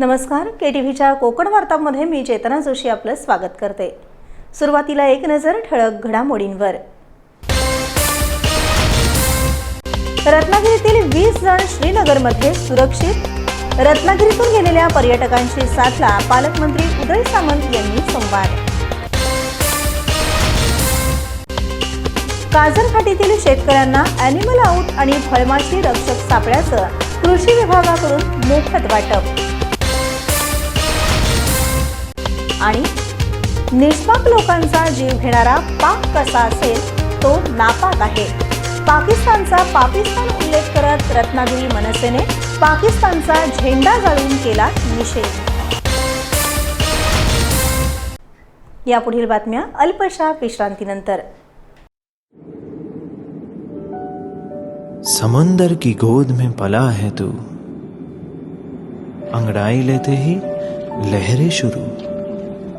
नमस्कार K T व्हीच्या कोकण वार्तामध्ये मी चेतना जोशी आपलं स्वागत करते. सुरुवातीला एक नजर ठळक घडामोडींवर. रत्नागिरीतील वीस जण श्रीनगरमध्ये सुरक्षित. रत्नागिरीतून गेलेल्या पर्यटकांशी साधला पालकमंत्री उदय सामंत यांनी संवाद. काजरखाटीतील शेतकऱ्यांना अॅनिमल आऊट आणि फळमाशी रक्षक सापळ्याचं कृषी विभागाकडून मोफत वाटप. आणि निष्पाप लोकांचा जीव घेणारा पाक कसा असेल तो नापाक आहे. पाकिस्तानचा पाकिस्तान उल्लेख करत रत्नागिरी मनसेने पाकिस्तानचा झेंडा जाळून केला निषेध. यापुढील बातम्या अल्पशा विश्रांतीनंतर. समंदर की गोद में पला है तू. अंगड़ाई लेते ही लहरें शुरू.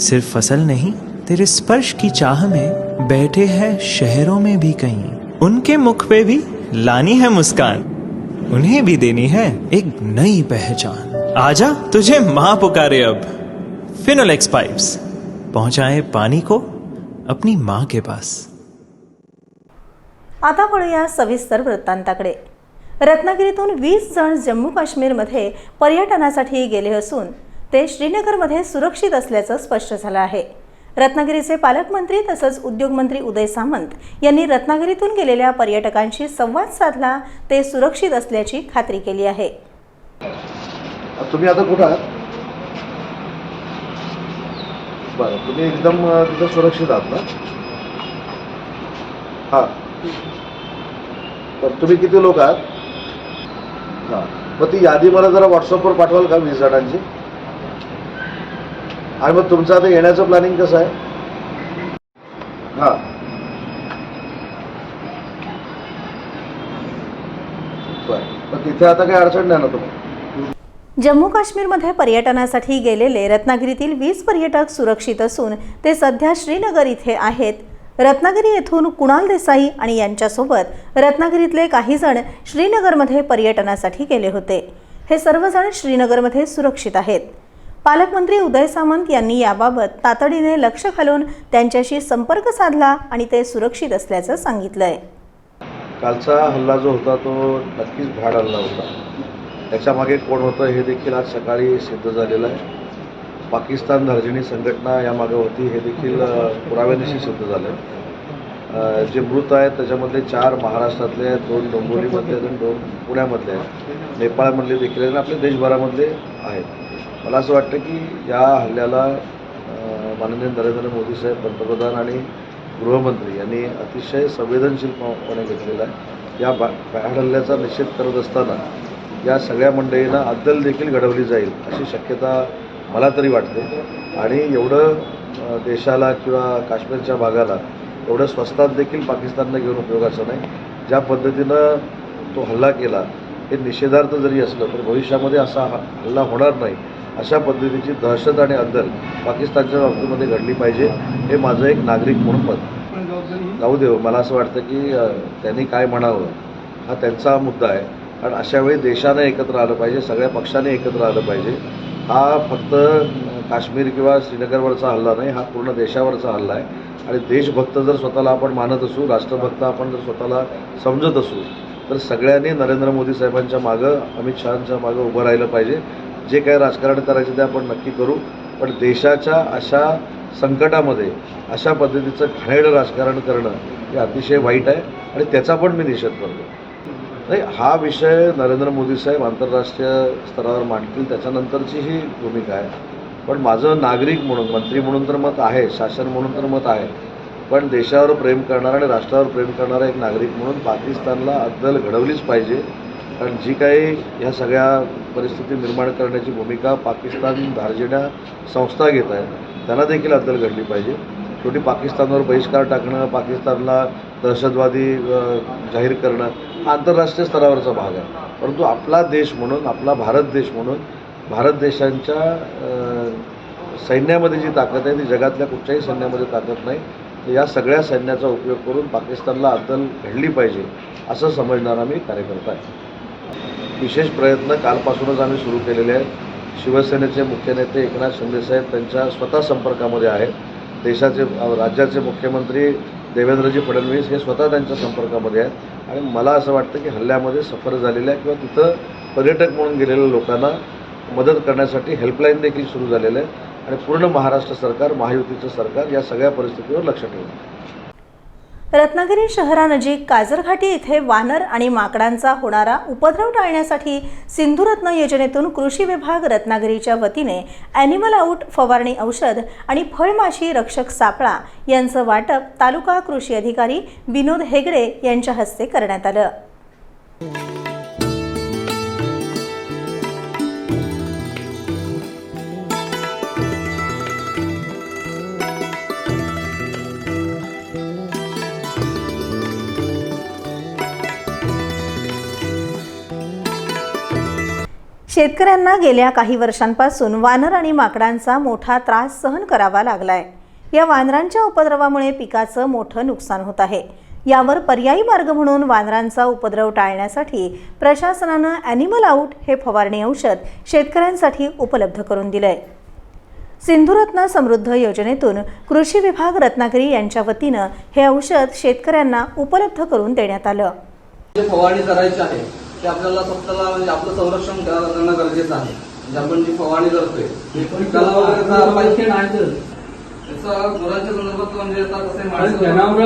सिर्फ फसल नहीं तेरे स्पर्श की चाह में बैठे हैं शहरों में भी कहीं। उनके मुख पे भी लानी है मुस्कान। उन्हें भी देनी है एक नई पहचान। आजा तुझे माँ पुकारे अब। फिनोलेक्स पाइप्स पहुंचाए पानी को अपनी माँ के पास। आता वळूया सविस्तर वृत्तांताकडे. रत्नागिरीतून वीस जण जम्मू काश्मीरमध्ये पर्यटनासाठी गेले असून ते श्रीनगरमध्ये सुरक्षित असल्याचं स्पष्ट झालं आहे. रत्नागिरीचे पालकमंत्री तसंच उद्योगमंत्री उदय सामंत यांनी रत्नागिरीतून गेलेल्या पर्यटकांशी संवाद साधला ते सुरक्षित असल्याची खात्री केली आहे. तुम्ही आता कुठं आहात? बरं तुम्ही एकदम तिथं सुरक्षित आहात ना? हां. तर तुम्ही किती लोक आहात? हां. मग ती यादी मला जरा व्हॉट्सअपवर पाठवाल का वीस जणांची? आणि मग तुमचं आता येण्याचं प्लॅनिंग कसं आहे? हां. बरं. तिथे आता काही अडचण नाही ना तुम्हाला? जम्मू काश्मीरमध्ये पर्यटनासाठी गेलेले रत्नागिरीतील वीस पर्यटक सुरक्षित असून ते सध्या श्रीनगर इथे आहेत. रत्नागिरी येथून कुणाल देसाई आणि यांच्यासोबत रत्नागिरीतले काही जण श्रीनगरमध्ये पर्यटनासाठी गेले होते. हे सर्वजण श्रीनगरमध्ये सुरक्षित आहेत. पालकमंत्री उदय सामंत यांनी याबाबत तातडीने लक्ष घालून त्यांच्याशी संपर्क साधला आणि ते सुरक्षित असल्याचं सांगितलंय. कालचा हल्ला जो होता तो नक्कीच भाड हल्ला होता. त्याच्यामागे कोण होतं हे देखील आज सकाळी सिद्ध झालेलं आहे. पाकिस्तान धार्जिणी संघटना यामागे होती हे देखील पुराव्यानिशी सिद्ध झालं आहे जे मृत आहेत त्याच्यामधले चार महाराष्ट्रातले आहेत दोन डोंबिवलीमधले आहेत आणि दोन पुण्यामधले आहेत. नेपाळमधले देखील आहेत आणि आपल्या देशभरामधले आहेत. मला असं वाटतं की या हल्ल्याला माननीय नरेंद्र मोदी साहेब पंतप्रधान आणि गृहमंत्री यांनी अतिशय संवेदनशीलपणे घेतलेला आहे. या बा हल्ल्याचा निषेध करत असताना या सगळ्या मंडळींना अद्दल देखील घडवली जाईल अशी शक्यता मला तरी वाटते. आणि एवढं देशाला किंवा काश्मीरच्या भागाला एवढं स्वस्तात देखील पाकिस्ताननं घेऊन उपयोगाचं नाही. ज्या पद्धतीनं तो हल्ला केला हे निषेधार्थ जरी असलं तर भविष्यामध्ये असा हा हल्ला होणार नाही. अशा पद्धतीची दहशत आणि अद्दल पाकिस्तानच्या बाबतीमध्ये घडली पाहिजे हे माझं एक नागरिक म्हणून मत. जाऊ देव हो, मला असं वाटतं की त्यांनी काय म्हणावं हा त्यांचा मुद्दा आहे. कारण अशावेळी देशाने एकत्र आलं पाहिजे सगळ्या पक्षाने एकत्र आलं पाहिजे. हा फक्त काश्मीर किंवा श्रीनगरवरचा हल्ला नाही हा पूर्ण देशावरचा हल्ला आहे. आणि देशभक्त जर स्वतःला आपण मानत असू राष्ट्रभक्त आपण जर स्वतःला समजत असू तर सगळ्यांनी नरेंद्र मोदी साहेबांच्या मागं अमित शहांच्या मागं उभं राहिलं पाहिजे. जे काही राजकारण करायचं ते आपण नक्की करू. पण देशाच्या अशा संकटामध्ये अशा पद्धतीचं घाणेरडं राजकारण करणं हे अतिशय वाईट आहे आणि त्याचा पण मी निषेध करतो. नाही हा विषय नरेंद्र मोदी साहेब आंतरराष्ट्रीय स्तरावर मांडतील त्याच्यानंतरची ही भूमिका आहे. पण माझं नागरिक म्हणून मंत्री म्हणून तर मत आहे शासन म्हणून तर मत आहे. पण देशावर प्रेम करणारा आणि राष्ट्रावर प्रेम करणारा एक नागरिक म्हणून पाकिस्तानला अद्दल घडवलीच पाहिजे. कारण जी काही ह्या सगळ्या परिस्थिती निर्माण करण्याची भूमिका पाकिस्तान धार्जिण्या संस्था घेत आहेत त्यांना देखील अद्दल घडली पाहिजे. शेवटी पाकिस्तानवर बहिष्कार टाकणं पाकिस्तानला दहशतवादी जाहीर करणं हा आंतरराष्ट्रीय स्तरावरचा भाग आहे. परंतु आपला देश म्हणून आपला भारत देश म्हणून भारत देशांच्या सैन्यामध्ये जी ताकद आहे ती जगातल्या कुठच्याही सैन्यामध्ये ताकद नाही. तर या सगळ्या सैन्याचा उपयोग करून पाकिस्तानला अद्दल घडली पाहिजे असं समजणारा मी कार्यकर्ता आहे. विशेष प्रयत्न कालपासूनच आम्ही सुरू केलेले आहेत. शिवसेनेचे मुख्य नेते एकनाथ शिंदेसाहेब त्यांच्या स्वतः संपर्कामध्ये आहेत. देशाचे राज्याचे मुख्यमंत्री देवेंद्रजी फडणवीस हे स्वतः त्यांच्या संपर्कामध्ये आहेत. आणि मला असं वाटतं की हल्ल्यामध्ये सफर झालेल्या किंवा तिथं पर्यटक म्हणून गेलेल्या लोकांना मदत करण्यासाठी हेल्पलाईन देखील सुरू झालेलं आहे आणि पूर्ण महाराष्ट्र सरकार महायुतीचं सरकार या सगळ्या परिस्थितीवर लक्ष ठेवलं रत्नागिरी शहरानजीक काजरघाटी इथे वानर आणि माकडांचा होणारा उपद्रव टाळण्यासाठी सिंधुरत्न योजनेतून कृषी विभाग रत्नागिरीच्या वतीने ॲनिमल आऊट फवारणी औषध आणि फळमाशी रक्षक सापळा यांचं वाटप तालुका कृषी अधिकारी विनोद हेगडे यांच्या हस्ते करण्यात आलं. शेतकऱ्यांना गेल्या काही वर्षांपासून वानर आणि माकडांचा मोठा त्रास सहन करावा लागलाय. या वानरांच्या उपद्रवामुळे पिकाचं मोठं नुकसान होत आहे. यावर पर्यायी मार्ग म्हणून वानरांचा उपद्रव टाळण्यासाठी प्रशासनानं ॲनिमल आऊट हे फवारणी औषध शेतकऱ्यांसाठी उपलब्ध करून दिलंय. सिंधुरत्न समृद्ध योजनेतून कृषी विभाग रत्नागिरी यांच्या वतीनं हे औषध शेतकऱ्यांना उपलब्ध करून देण्यात आलं. फवारणी करायची आहे ते आपल्याला स्वतःला म्हणजे आपलं संरक्षण करणं गरजेचं आहे. म्हणजे आपण जी फवारणी करतोय पिकाला वगैरे जर आपण- याचा गुरांच्या संदर्भात म्हणजे आता कसं माणसं- जनावर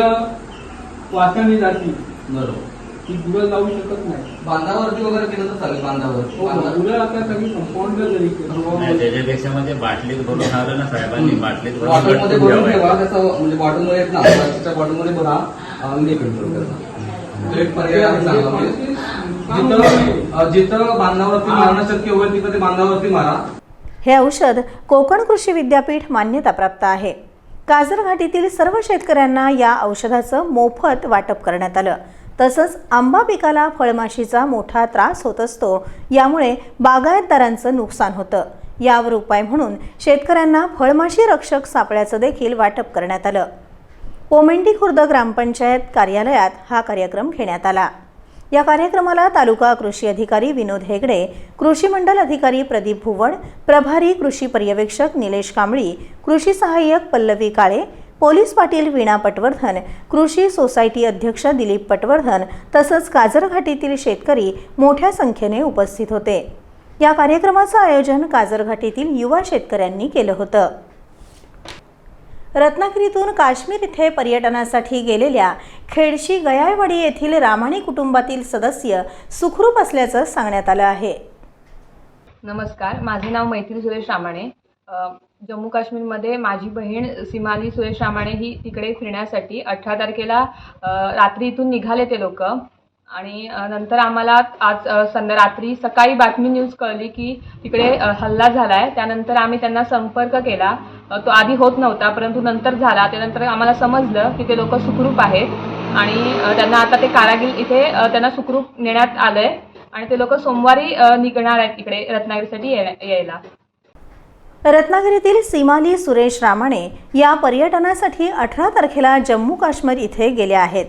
वासाने जाती. बरोबर. ती गुरं जाऊ शकत नाही. बांधावरती वगैरे केलं तर चालेल बांधावर बांधा- गुरं आता सगळी कंपाऊंड जरी नाही त्याच्यापेक्षा म्हणजे बाटलीत भरून आलं ना साहेबांनी बाटलीत भरून बॉटलमध्ये लटकून भरून ठेवा ठेवायचं. त्याचा म्हणजे बॉटलमध्ये येत ना प्लास्टिकच्या बॉटलमध्ये भरा आणि कंट्रोल करा तो एक पर्याय आहे चांगला. म्हणजे जिथं अं, जिथं बांधावरती मारणं शक्य होईल तिथं ते बांधावरती मारा. हे औषध कोकण कृषी विद्यापीठ मान्यताप्राप्त आहे. काजरघाटीतील सर्व शेतकऱ्यांना या औषधाचं मोफत वाटप करण्यात आलं. तसंच आंबा पिकाला फळमाशीचा मोठा त्रास होत असतो. यामुळे बागायतदारांचं नुकसान होतं. यावर उपाय म्हणून शेतकऱ्यांना फळमाशी रक्षक सापळ्याचं देखील वाटप करण्यात आलं. पोमेंडी खुर्द ग्रामपंचायत कार्यालयात हा कार्यक्रम घेण्यात आला. या कार्यक्रमाला तालुका कृषी अधिकारी विनोद हेगडे कृषी मंडल अधिकारी प्रदीप भुवड प्रभारी कृषी पर्यवेक्षक निलेश कांबळी कृषी सहाय्यक पल्लवी काळे पोलीस पाटील वीणा पटवर्धन कृषी सोसायटी अध्यक्ष दिलीप पटवर्धन तसंच काजरघाटीतील शेतकरी मोठ्या संख्येने उपस्थित होते. या कार्यक्रमाचं आयोजन काजरघाटीतील युवा शेतकऱ्यांनी केलं होतं. रत्नागिरीतून काश्मीर इथे पर्यटनासाठी गेलेल्या खेडशी गयाळवाडी येथील रामाणी कुटुंबातील सदस्य सुखरूप असल्याचं सांगण्यात आलं आहे. नमस्कार माझे नाव मैथिली सुरेश रामाणे. जम्मू काश्मीरमध्ये माझी बहीण सीमाली सुरेश रामाणे ही तिकडे फिरण्यासाठी अठरा तारखेला रात्री इथून निघाले ते लोक. आणि नंतर आम्हाला आज संध्या रात्री सकाळी बातमी न्यूज कळली की तिकडे हल्ला झाला आहे त्यानंतर आम्ही त्यांना संपर्क केला. तो आधी होत नव्हता परंतु नंतर झाला. त्यानंतर आम्हाला समजलं की ते लोक सुखरूप आहेत. आणि त्यांना आता ते कारागीर इथे त्यांना सुखरूप नेण्यात आलं आहे आणि ते लोक सोमवारी निघणार आहेत इकडे रत्नागिरीसाठी यायला. रत्नागिरीतील सीमाली सुरेश रामाणे या पर्यटनासाठी अठरा तारखेला जम्मू काश्मीर इथे गेल्या आहेत.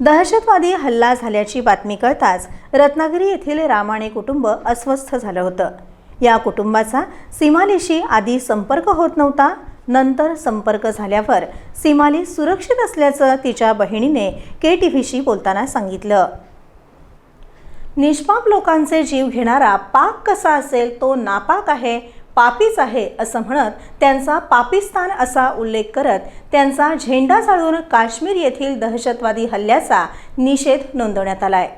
दहशतवादी हल्ला झाल्याची बातमी कळताच रत्नागिरी येथील रामाणे कुटुंब अस्वस्थ झालं होतं. या कुटुंबाचा सीमालीशी आधी संपर्क होत नव्हता नंतर संपर्क झाल्यावर सीमाली सुरक्षित असल्याचं तिच्या बहिणीने के टी व्हीशी बोलताना सांगितलं. निष्पाप लोकांचे जीव घेणारा पाक कसा असेल तो नापाक आहे पापीच आहे असं म्हणत त्यांचा पाकिस्तान असा उल्लेख करत त्यांचा झेंडा जाळून काश्मीर येथील दहशतवादी हल्ल्याचा निषेध नोंदवण्यात आलाय.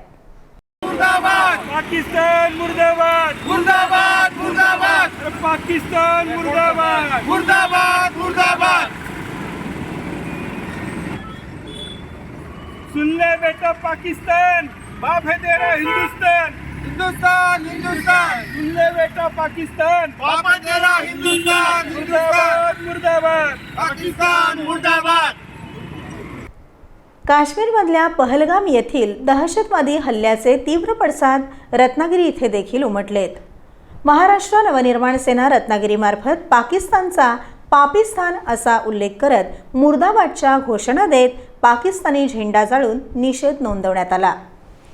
पाकिस्तान मुर्दाबाद! मुर्दाबाद! मुर्दाबाद! पाकिस्तान मुर्दाबाद! मुर्दाबाद! मुर्दाबाद! सुन ले बेटा पाकिस्तान! बाप है तेरा हिंदुस्तान! हिंदुस्तान! बेटा पाकिस्तान. पापा तेरा हिंदुस्तान मुर्दाबाद मुर्दाबाद. पाकिस्तान मुर्दाबाद. काश्मीरमधल्या पहलगाम येथील दहशतवादी हल्ल्याचे तीव्र पडसाद रत्नागिरी इथे देखील उमटलेत. महाराष्ट्र नवनिर्माण सेना रत्नागिरीमार्फत पाकिस्तानचा पाकिस्तान असा उल्लेख करत मुर्दाबादच्या घोषणा देत पाकिस्तानी झेंडा जाळून निषेध नोंदवण्यात आला.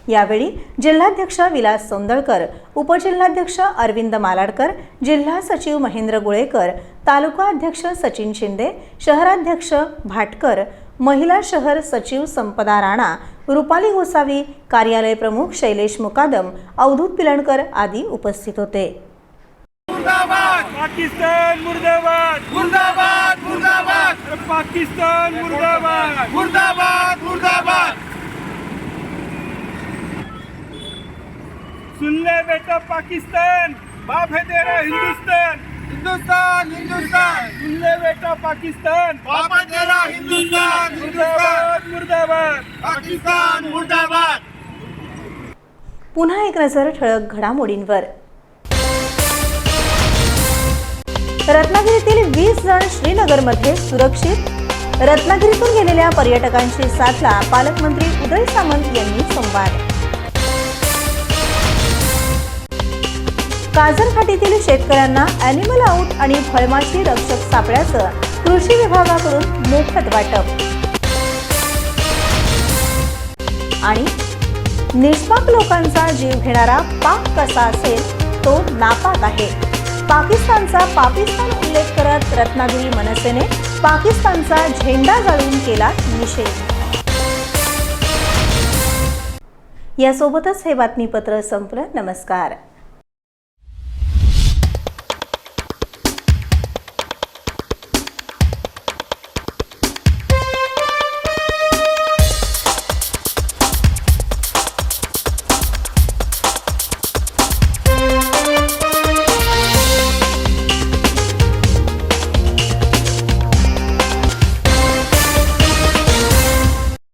यावेळी जिल्हाध्यक्ष विलास सौंदळकर उपजिल्हाध्यक्ष अरविंद मालाडकर जिल्हा सचिव महेंद्र गुळेकर तालुका अध्यक्ष सचिन शिंदे शहराध्यक्ष भाटकर महिला शहर सचिव संपदा राणा रुपाली गोसावी कार्यालय प्रमुख शैलेश मुकादम अवधूत पिलणकर आदी उपस्थित होते. पाकिस्तान मुर्दाबाद! मुर्दाबाद! मुर्दाबाद! पाकिस्तान मुर्दाबाद! मुर्दाबाद! मुर्दाबाद! सुन ले बेटा पाकिस्तान। बाप है तेरा हिंदुस्तान। हिंदुस्तान हिंदुस्तान। सुन ले बेटा पाकिस्तान। बाप है तेरा हिंदुस्तान। मुर्दाबाद मुर्दाबाद। पाकिस्तान मुर्दाबाद। पुन्हा एक नजर ठळक घडामोडींवर. रत्नागिरीतील वीस जण श्रीनगरमध्ये सुरक्षित. रत्नागिरीतून गेलेल्या पर्यटकांशी साधला पालकमंत्री उदय सामंत यांनी संवाद. काजरघाटीतील शेतकऱ्यांना अॅनिमल आऊट आणि फळमाशी रक्षक सापळ्याचं कृषी विभागाकडून मोफत वाटप. आणि निष्पाक लोकांचा जीव घेणारा पाक कसा असेल तो नापाक आहे. पाकिस्तानचा पाकिस्तान उल्लेख करत रत्नागिरी मनसेने पाकिस्तानचा झेंडा जाळून केला निषेध. यासोबतच हे बातमीपत्र संपलं. नमस्कार.